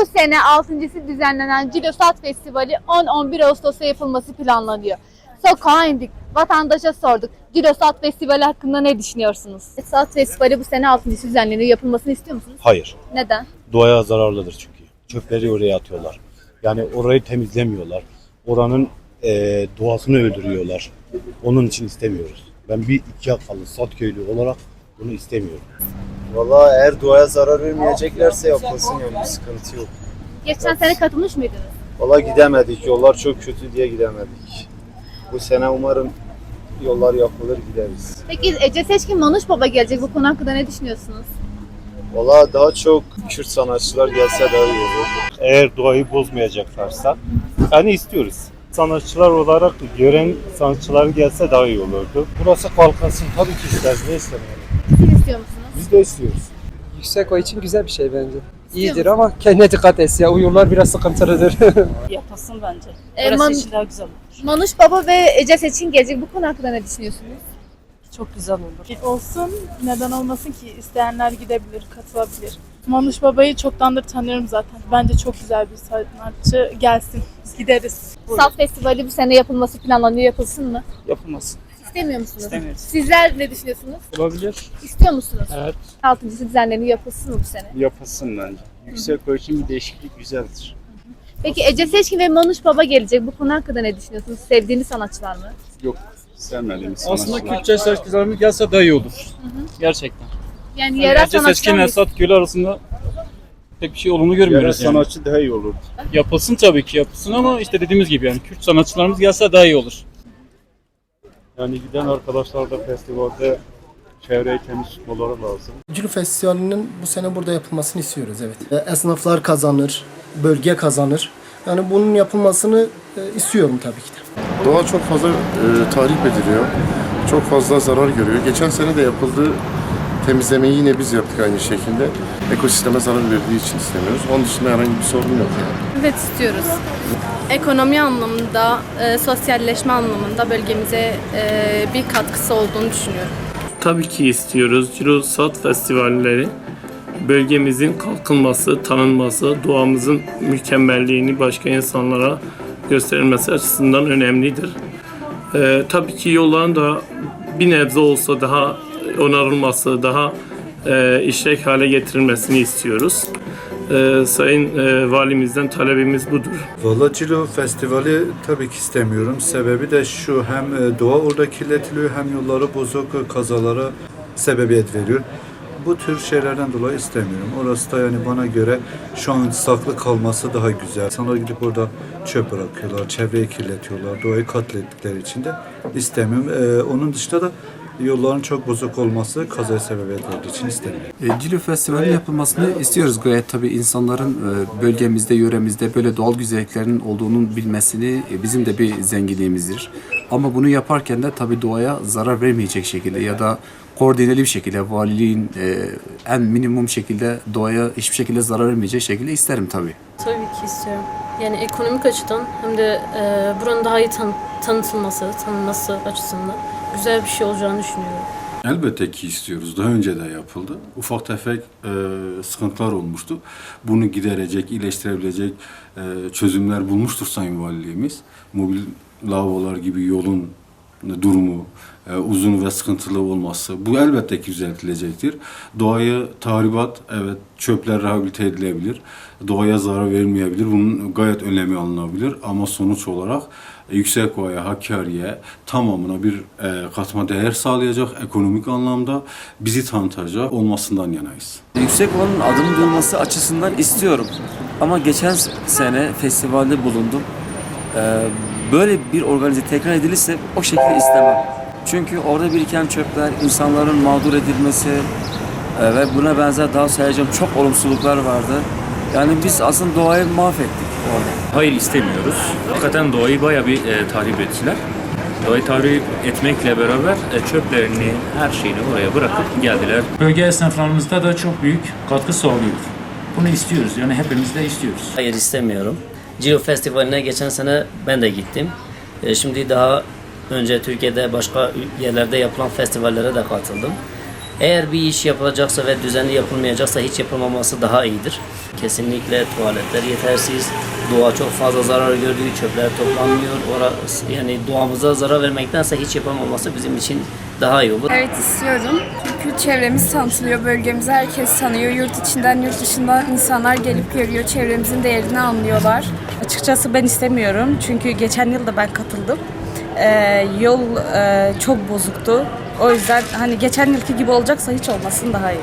Bu sene 6.sı düzenlenen Cilo Sat Festivali 10-11 Ağustos'ta yapılması planlanıyor. Sokağa indik, vatandaşa sorduk. Cilo Sat Festivali hakkında ne düşünüyorsunuz? Sat Festivali bu sene 6.sı düzenleniyor. Yapılmasını istiyor musunuz? Hayır. Neden? Doğaya zararlıdır çünkü. Çöpleri oraya atıyorlar. Yani orayı temizlemiyorlar. Oranın eee, doğasını öldürüyorlar. Onun için istemiyoruz. Ben bir iki yakalı sat köylü olarak bunu istemiyorum. Valla eğer doğaya zarar vermeyeceklerse yapılsın yani bir sıkıntı yok. Geçen sene katılmış mıydınız? Valla gidemedik. Yollar çok kötü diye gidemedik. Bu sene umarım yollar yapılır gideriz. Peki Ece Seçkin Manuş Baba gelecek. Bu konu hakkında ne düşünüyorsunuz? Valla daha çok Kürt sanatçılar gelse daha iyi olur. Eğer doğayı bozmayacaklarsa yani istiyoruz. Sanatçılar olarak gören sanatçılar gelse daha iyi olurdu. Burası kalkasın tabii ki isteriz. Ne istemiyorum. Siz istiyor musunuz? Biz de istiyoruz. Yüksek o için güzel bir şey bence. İyidir ama kendine dikkat etsin ya. O yollar biraz sıkıntılıdır. Yapasın bence. E, Burası Man- için daha güzel olur. Manuş Baba ve Ece Seçkin gelecek. Bu konu hakkında ne düşünüyorsunuz? Çok güzel olur. Olsun. Neden olmasın ki? İsteyenler gidebilir, katılabilir. Manuş Baba'yı çoktandır tanıyorum zaten. Bence çok güzel bir sanatçı. Gelsin. Biz gideriz. Sat Festivali bu sene yapılması planlanıyor. Yapılsın mı? Yapılmasın. İstemiyor musunuz? İstemiyoruz. Sizler ne düşünüyorsunuz? Olabilir. İstiyor musunuz? Evet. Altıncısı düzenleniyor. Yapılsın mı bu sene? Yapılsın bence. Yüksek için bir değişiklik güzeldir. Peki Ece Seçkin ve Manuş Baba gelecek. Bu konu hakkında ne düşünüyorsunuz? Sevdiğiniz sanatçılar mı? Yok. Sevmediğim Aslında Kürtçe şarkılarımız gelse daha iyi olur. Gerçekten. Yani Yani yerel Seçkin sanatçılar mı? Esat Gül arasında pek bir şey olumlu Yerel görmüyoruz yani. sanatçı daha iyi olur. Yapılsın tabii ki yapılsın ama işte dediğimiz gibi yani Kürt sanatçılarımız gelse daha iyi olur. Yani giden arkadaşlar da festivalde çevreyi temiz tutmaları lazım. Cülü Festivali'nin bu sene burada yapılmasını istiyoruz evet. Esnaflar kazanır, bölge kazanır. Yani bunun yapılmasını e, istiyorum tabii ki de. Doğa çok fazla e, tahrip ediliyor. Çok fazla zarar görüyor. Geçen sene de yapıldı. Temizlemeyi yine biz yaptık aynı şekilde. Ekosisteme zarar verdiği için istemiyoruz. Onun dışında herhangi bir sorun yok yani. Evet istiyoruz. Ekonomi anlamında, e, sosyalleşme anlamında bölgemize e, bir katkısı olduğunu düşünüyorum. Tabii ki istiyoruz. Ciro Sat festivalleri bölgemizin kalkınması, tanınması, doğamızın mükemmelliğini başka insanlara gösterilmesi açısından önemlidir. Ee, tabii ki yolların da bir nebze olsa daha onarılması, daha e, işlek hale getirilmesini istiyoruz. Ee, Sayın e, Valimizden talebimiz budur. Valla Cilo Festivali tabii ki istemiyorum. Sebebi de şu hem e, doğa orada kirletiliyor hem yolları bozuk kazalara sebebiyet veriyor. Bu tür şeylerden dolayı istemiyorum. Orası da yani bana göre şu an saklı kalması daha güzel. İnsanlar gidip orada çöp bırakıyorlar, çevreyi kirletiyorlar, doğayı katlettikleri için de istemiyorum. Ee, onun dışında da yolların çok bozuk olması kazaya sebebiyet verdiği için istemiyorum. E, Cilo Festivali yapılmasını istiyoruz gayet tabii insanların e, bölgemizde, yöremizde böyle doğal güzelliklerin olduğunun bilmesini e, bizim de bir zenginliğimizdir. Ama bunu yaparken de tabii doğaya zarar vermeyecek şekilde ya da koordineli bir şekilde valiliğin e, en minimum şekilde doğaya hiçbir şekilde zarar vermeyecek şekilde isterim tabii. Tabii ki istiyorum. Yani ekonomik açıdan hem de e, buranın daha iyi tan- tanıtılması, tanınması açısından güzel bir şey olacağını düşünüyorum. Elbette ki istiyoruz. Daha önce de yapıldı. Ufak tefek e, sıkıntılar olmuştu. Bunu giderecek, iyileştirebilecek e, çözümler bulmuştur Sayın Valiliğimiz. Mobil lavabolar gibi yolun durumu, e, uzun ve sıkıntılı olması bu elbette ki düzeltilecektir. Doğayı tahribat, evet çöpler rehabilite edilebilir. Doğaya zarar verilmeyebilir. Bunun gayet önlemi alınabilir ama sonuç olarak e, yüksek ovaya, Hakkari'ye tamamına bir e, katma değer sağlayacak ekonomik anlamda bizi tanıtacak olmasından yanayız. Yüksek olanın adının duyulması açısından istiyorum. Ama geçen sene festivalde bulundum. Ee, böyle bir organize tekrar edilirse o şekilde istemem. Çünkü orada biriken çöpler, insanların mağdur edilmesi e, ve buna benzer daha sayacağım çok olumsuzluklar vardı. Yani biz aslında doğayı mahvettik. Hayır istemiyoruz. Hakikaten doğayı bayağı bir e, tahrip ettiler. Doğayı tahrip etmekle beraber e, çöplerini, her şeyini oraya bırakıp geldiler. Bölge esnaflarımızda da çok büyük katkı sağlıyor. Bunu istiyoruz yani hepimiz de istiyoruz. Hayır istemiyorum. Ciro Festivali'ne geçen sene ben de gittim. E, Şimdi daha önce Türkiye'de başka yerlerde yapılan festivallere de katıldım. Eğer bir iş yapılacaksa ve düzenli yapılmayacaksa hiç yapılmaması daha iyidir. Kesinlikle tuvaletler yetersiz. Doğa çok fazla zarar gördüğü çöpler toplanmıyor. Orası, yani doğamıza zarar vermektense hiç yapılmaması bizim için daha iyi olur. Evet istiyorum. Çünkü çevremiz tanıtılıyor, bölgemizi herkes tanıyor. Yurt içinden, yurt dışından insanlar gelip görüyor, çevremizin değerini anlıyorlar. Açıkçası ben istemiyorum çünkü geçen yıl da ben katıldım. Ee, yol e, çok bozuktu. O yüzden hani geçen yılki gibi olacaksa hiç olmasın daha iyi.